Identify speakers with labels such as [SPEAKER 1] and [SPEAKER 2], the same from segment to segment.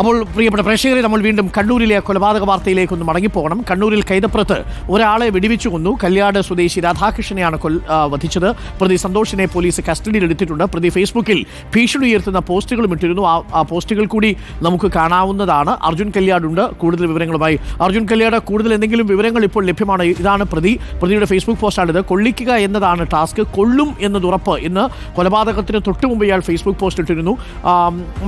[SPEAKER 1] അപ്പോൾ പ്രിയപ്പെട്ട പ്രേക്ഷകരെ നമ്മൾ വീണ്ടും കണ്ണൂരിലെ കൊലപാതക വാർത്തയിലേക്കൊന്ന് മടങ്ങിപ്പോകണം. കണ്ണൂരിൽ കൈതപ്പുറത്ത് ഒരാളെ വെടിവെച്ചു കൊന്നു. കല്യാട് സ്വദേശി രാധാകൃഷ്ണനെയാണ് കൊൽ വധിച്ചത്. പ്രതി സന്തോഷിനെ പോലീസ് കസ്റ്റഡിയിൽ എടുത്തിട്ടുണ്ട്. പ്രതി ഫേസ്ബുക്കിൽ ഭീഷണി ഉയർത്തുന്ന പോസ്റ്റുകളും ഇട്ടിരുന്നു. ആ പോസ്റ്റുകൾ കൂടി നമുക്ക് കാണാവുന്നതാണ്. അർജുൻ കല്യാടുണ്ട് കൂടുതൽ വിവരങ്ങളുമായി അർജുൻ കല്യാട് കൂടുതൽ എന്തെങ്കിലും വിവരങ്ങൾ ഇപ്പോൾ ലഭ്യമാണ്? ഇതാണ് പ്രതി. പ്രതിയുടെ ഫേസ്ബുക്ക് പോസ്റ്റാണിത്. കൊള്ളിക്കുക എന്നതാണ് ടാസ്ക്. കൊള്ളും എന്നത് ഉറപ്പ്. ഇന്ന് കൊലപാതകത്തിന് തൊട്ടുമുമ്പ് ഇയാൾ ഫേസ്ബുക്ക് പോസ്റ്റ് ഇട്ടിരുന്നു.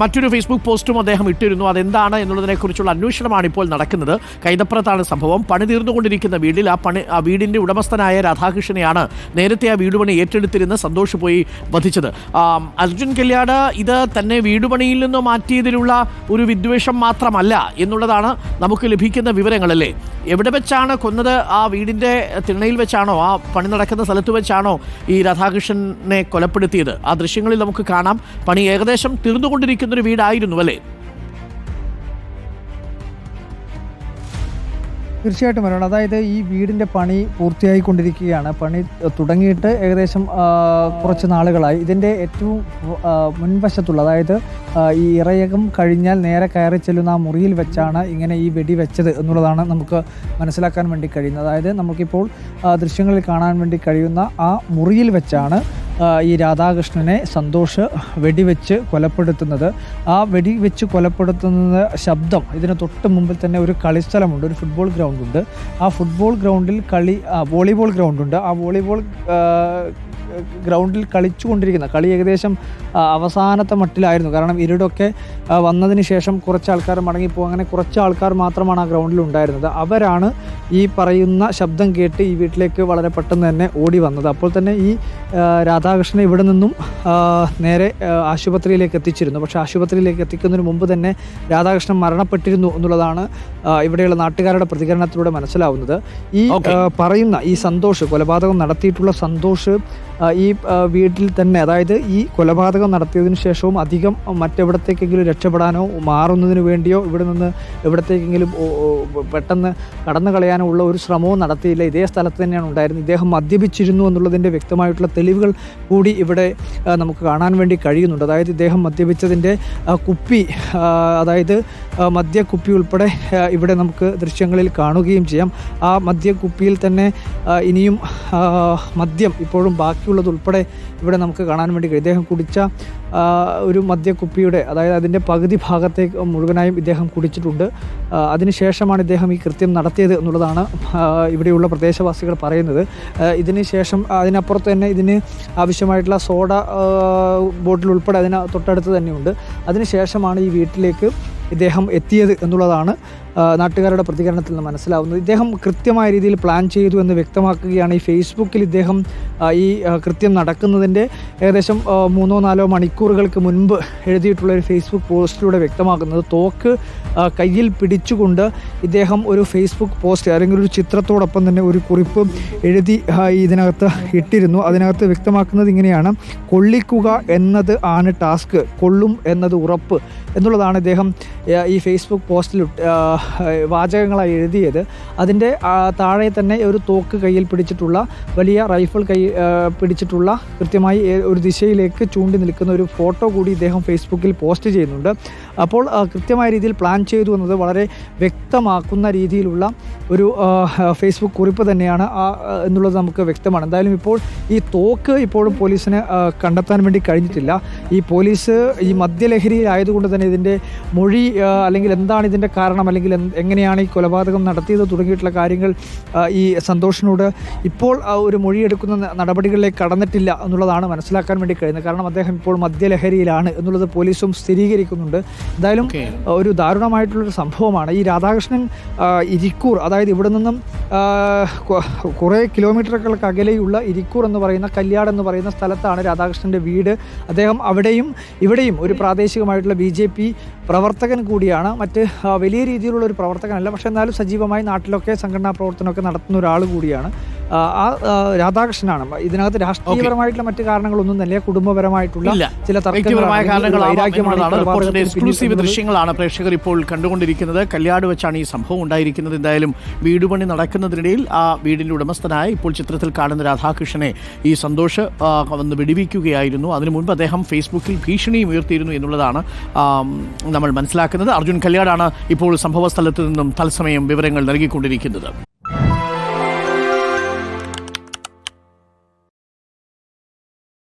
[SPEAKER 1] മറ്റൊരു ഫേസ്ബുക്ക് പോസ്റ്റും അദ്ദേഹം ഇട്ടിരുന്നു. അതെന്താണ് എന്നുള്ളതിനെക്കുറിച്ചുള്ള അന്വേഷണമാണ് ഇപ്പോൾ നടക്കുന്നത്. കൈതപ്പുറത്താണ് സംഭവം. പണി തീർന്നുകൊണ്ടിരിക്കുന്ന വീട്ടിൽ ആ പണി ആ വീടിന്റെ ഉടമസ്ഥനായ രാധാകൃഷ്ണനെയാണ് നേരത്തെ ആ വീടുപണി ഏറ്റെടുത്തിരുന്ന സന്തോഷ് പോയി വധിച്ചത്. അർജുൻ കല്യാട് ഇത് തന്നെ വീടുപണിയിൽ നിന്ന് മാറ്റിയതിലുള്ള ഒരു വിദ്വേഷം മാത്രമല്ല എന്നുള്ളതാണ് നമുക്ക് ലഭിക്കുന്ന വിവരങ്ങളല്ലേ? എവിടെ വെച്ചാണ് കൊന്നത്? ആ വീടിന്റെ തിണ്ണയിൽ വെച്ചാണോ? ആ പണി നടക്കുന്ന സ്ഥലത്ത് വെച്ചാണോ ഈ രാധാകൃഷ്ണനെ കൊലപ്പെടുത്തിയത്? ആ ദൃശ്യങ്ങളിൽ നമുക്ക് കാണാം. പണി ഏകദേശം തീർന്നുകൊണ്ടിരിക്കുന്ന ഒരു വീടായിരുന്നു അല്ലേ?
[SPEAKER 2] തീർച്ചയായിട്ടും വരണം. അതായത് ഈ വീടിന്റെ പണി പൂർത്തിയായിക്കൊണ്ടിരിക്കുകയാണ്. പണി തുടങ്ങിയിട്ട് ഏകദേശം കുറച്ച് നാളുകളായി. ഇതിന്റെ ഏറ്റവും മുൻവശത്തുള്ള അതായത് ഈ ഇറയകം കഴിഞ്ഞാൽ നേരെ കയറി ചെല്ലുന്ന ആ മുറിയിൽ വെച്ചാണ് ഇങ്ങനെ ഈ വെടി വെച്ചത് എന്നുള്ളതാണ് നമുക്ക് മനസ്സിലാക്കാൻ വേണ്ടി കഴിയുന്നത്. അതായത് നമുക്കിപ്പോൾ ദൃശ്യങ്ങളിൽ കാണാൻ വേണ്ടി കഴിയുന്ന ആ മുറിയിൽ വെച്ചാണ് ഈ രാധാകൃഷ്ണനെ സന്തോഷ് വെടിവെച്ച് കൊലപ്പെടുത്തുന്നത്. ആ വെടിവെച്ച് കൊലപ്പെടുത്തുന്ന ശബ്ദം ഇതിന് തൊട്ട് മുമ്പിൽ തന്നെ ഒരു കളിസ്ഥലമുണ്ട് ഒരു ഫുട്ബോൾ ഗ്രൗണ്ടുണ്ട് ആ ഫുട്ബോൾ ഗ്രൗണ്ടിൽ കളി വോളിബോൾ ഗ്രൗണ്ടുണ്ട് ആ വോളിബോൾ ഗ്രൗണ്ടിൽ കളിച്ചുകൊണ്ടിരിക്കുന്ന കളി ഏകദേശം അവസാനത്തെ മട്ടിലായിരുന്നു. കാരണം ഇരുടൊക്കെ വന്നതിന് ശേഷം കുറച്ച് ആൾക്കാർ മടങ്ങിപ്പോകും. അങ്ങനെ കുറച്ച് ആൾക്കാർ മാത്രമാണ് ആ ഗ്രൗണ്ടിൽ ഉണ്ടായിരുന്നത്. അവരാണ് ഈ പറയുന്ന ശബ്ദം കേട്ട് ഈ വീട്ടിലേക്ക് വളരെ പെട്ടെന്ന് തന്നെ ഓടി വന്നത്. അപ്പോൾ തന്നെ ഈ രാധാകൃഷ്ണൻ ഇവിടെ നിന്നും നേരെ ആശുപത്രിയിലേക്ക് എത്തിച്ചിരുന്നു. പക്ഷേ ആശുപത്രിയിലേക്ക് എത്തിക്കുന്നതിന് മുമ്പ് തന്നെ രാധാകൃഷ്ണൻ മരണപ്പെട്ടിരുന്നു എന്നുള്ളതാണ് ഇവിടെയുള്ള നാട്ടുകാരുടെ പ്രതികരണത്തിലൂടെ മനസ്സിലാവുന്നത്. ഈ പറയുന്ന ഈ സന്തോഷ് കൊലപാതകം നടത്തിയിട്ടുള്ള സന്തോഷ് ഈ വീട്ടിൽ തന്നെ അതായത് ഈ കൊലപാതകം നടത്തിയതിനു ശേഷവും അധികം മറ്റെവിടത്തേക്കെങ്കിലും രക്ഷപ്പെടാനോ മാറുന്നതിന് വേണ്ടിയോ ഇവിടെ നിന്ന് എവിടത്തേക്കെങ്കിലും പെട്ടെന്ന് കടന്നു കളയാനോ ഉള്ള ഒരു ശ്രമവും നടത്തിയില്ല. ഇതേ സ്ഥലത്ത് തന്നെയാണ് ഉണ്ടായിരുന്നത്. ഇദ്ദേഹം മദ്യപിച്ചിരുന്നു എന്നുള്ളതിന്റെ വ്യക്തമായിട്ടുള്ള തെളിവുകൾ കൂടി ഇവിടെ നമുക്ക് കാണാൻ വേണ്ടി കഴിയുന്നുണ്ട്. അതായത് ഇദ്ദേഹം മദ്യപിച്ചതിന്റെ കുപ്പി അതായത് മദ്യക്കുപ്പി ഉൾപ്പെടെ ഇവിടെ നമുക്ക് ദൃശ്യങ്ങളിൽ കാണുകയും ചെയ്യാം. ആ മദ്യക്കുപ്പിയിൽ തന്നെ ഇനിയും മദ്യം ഇപ്പോഴും ബാക്കിയുള്ളതുൾപ്പെടെ ഇവിടെ നമുക്ക് കാണാൻ വേണ്ടി ഇദ്ദേഹം കുടിച്ച ഒരു മദ്യക്കുപ്പിയുടെ അതായത് അതിന്റെ പകുതി ഭാഗത്തേക്ക് മുഴുവനായും ഇദ്ദേഹം കുടിച്ചിട്ടുണ്ട്. അതിനുശേഷമാണ് ഇദ്ദേഹം ഈ കൃത്യം നടത്തിയത് എന്നുള്ളതാണ് ഇവിടെയുള്ള പ്രദേശവാസികൾ പറയുന്നത്. ഇതിന് ശേഷം അതിനപ്പുറത്ത് തന്നെ ഇതിന് ആവശ്യമായിട്ടുള്ള സോഡ ബോട്ടിൽ ഉൾപ്പെടെ അതിന് തൊട്ടടുത്ത് തന്നെയുണ്ട്. അതിനുശേഷമാണ് ഈ വീട്ടിലേക്ക് ഇദ്ദേഹം എത്തിയത് എന്നുള്ളതാണ് നാട്ടുകാരുടെ പ്രതികരണത്തിൽ നിന്ന് മനസ്സിലാവുന്നത്. ഇദ്ദേഹം കൃത്യമായ രീതിയിൽ പ്ലാൻ ചെയ്തു എന്ന് വ്യക്തമാക്കുകയാണ് ഈ ഫേസ്ബുക്കിൽ ഇദ്ദേഹം ഈ കൃത്യം നടക്കുന്നതിന്റെ. ഏകദേശം മൂന്നോ നാലോ മണിക്കൂറുകൾക്ക് മുൻപ് എഴുതിയിട്ടുള്ള ഒരു ഫേസ്ബുക്ക് പോസ്റ്റിലൂടെ വ്യക്തമാക്കുന്നത് തോക്ക് കയ്യിൽ പിടിച്ചുകൊണ്ട് ഇദ്ദേഹം ഒരു ഫേസ്ബുക്ക് പോസ്റ്റ് അല്ലെങ്കിൽ ഒരു ചിത്രത്തോടൊപ്പം തന്നെ ഒരു കുറിപ്പ് എഴുതി ഇതിനകത്ത് ഇട്ടിരുന്നു. അതിനകത്ത് വ്യക്തമാക്കുന്നത് ഇങ്ങനെയാണ്. കൊള്ളിക്കുക എന്നത് ആണ് ടാസ്ക് കൊള്ളും എന്നത് ഉറപ്പ്. എന്നുള്ളതാണ് ഇദ്ദേഹം ഈ ഫേസ്ബുക്ക് പോസ്റ്റിൽ വാചകങ്ങളായി എഴുതിയത്. അതിന്റെ താഴെ തന്നെ ഒരു തോക്ക് കയ്യിൽ പിടിച്ചിട്ടുള്ള വലിയ റൈഫിൾ കൈ പിടിച്ചിട്ടുള്ള കൃത്യമായി ഒരു ദിശയിലേക്ക് ചൂണ്ടി നിൽക്കുന്ന ഒരു ഫോട്ടോ കൂടി ഇദ്ദേഹം ഫേസ്ബുക്കിൽ പോസ്റ്റ് ചെയ്യുന്നുണ്ട്. അപ്പോൾ കൃത്യമായ രീതിയിൽ പ്ലാൻ ചെയ്തു എന്നത് വളരെ വ്യക്തമാക്കുന്ന രീതിയിലുള്ള ഒരു ഫേസ്ബുക്ക് കുറിപ്പ് തന്നെയാണ് എന്നുള്ളത് നമുക്ക് വ്യക്തമാണ്. എന്തായാലും ഇപ്പോൾ ഈ തോക്ക് ഇപ്പോഴും പോലീസിന് കണ്ടെത്താൻ വേണ്ടി കഴിഞ്ഞിട്ടില്ല. ഈ പോലീസ് ഈ മദ്യലഹരിയിലായതുകൊണ്ട് തന്നെ ഇതിന്റെ മൊഴി അല്ലെങ്കിൽ എന്താണ് ഇതിന്റെ കാരണം അല്ലെങ്കിൽ എങ്ങനെയാണ് ഈ കൊലപാതകം നടത്തിയത് തുടങ്ങിയിട്ടുള്ള കാര്യങ്ങൾ ഈ സന്തോഷിനോട് ഇപ്പോൾ ഒരു മൊഴിയെടുക്കുന്ന നടപടികളിലേക്ക് കടന്നിട്ടില്ല എന്നുള്ളതാണ് മനസ്സിലാക്കാൻ വേണ്ടി കഴിയുന്നത്. കാരണം അദ്ദേഹം ഇപ്പോൾ മദ്യലഹരിയിലാണ് എന്നുള്ളത് പോലീസും സ്ഥിരീകരിക്കുന്നുണ്ട്. എന്തായാലും ഒരു ദാരുണമായിട്ടുള്ളൊരു സംഭവമാണ്. ഈ രാധാകൃഷ്ണൻ ഇരിക്കൂർ അതായത് ഇവിടെ നിന്നും കുറേ കിലോമീറ്ററുകൾക്ക് അകലെയുള്ള ഇരിക്കൂർ എന്ന് പറയുന്ന കല്യാട് എന്ന് പറയുന്ന സ്ഥലത്താണ് രാധാകൃഷ്ണന്റെ വീട്. അദ്ദേഹം അവിടെയും ഇവിടെയും ഒരു പ്രാദേശികമായിട്ടുള്ള ബി ജെ പി പ്രവർത്തകൻ കൂടിയാണ്. മറ്റ് വലിയ രീതിയിലുള്ള ഒരു പ്രവർത്തകനല്ല. പക്ഷേ എന്നാലും സജീവമായി നാട്ടിലൊക്കെ സംഘടനാ പ്രവർത്തനമൊക്കെ നടത്തുന്ന ഒരാൾ കൂടിയാണ്. ആ, രാധാകൃഷ്ണനാണ്. ഇതിനകത്ത് രാഷ്ട്രീയപരമായിട്ടുള്ള മറ്റു കാരണങ്ങളൊന്നും തന്നെ കുടുംബപരമായിട്ടുള്ള ചില തർക്കങ്ങളാണ്.
[SPEAKER 1] എക്സ്ക്ലൂസീവ് ദൃശ്യങ്ങളാണ് പ്രേക്ഷകർ ഇപ്പോൾ കണ്ടുകൊണ്ടിരിക്കുന്നത്. കല്യാട് വെച്ചാണ് ഈ സംഭവം ഉണ്ടായിരിക്കുന്നത്. എന്തായാലും വീടുപണി പണി നടക്കുന്നതിനിടയിൽ ആ വീടിന്റെ ഉടമസ്ഥനായ ഇപ്പോൾ ചിത്രത്തിൽ കാണുന്ന രാധാകൃഷ്ണനെ ഈ സന്തോഷ് വന്ന് വെടിവെക്കുകയായിരുന്നു. അതിനു മുൻപ് അദ്ദേഹം ഫേസ്ബുക്കിൽ ഭീഷണിയും ഉയർത്തിയിരുന്നു എന്നുള്ളതാണ് നമ്മൾ മനസ്സിലാക്കുന്നത്. അർജുൻ കല്യാടാണ് ഇപ്പോൾ സംഭവ സ്ഥലത്ത് നിന്നും തത്സമയം വിവരങ്ങൾ നൽകിക്കൊണ്ടിരിക്കുന്നത്.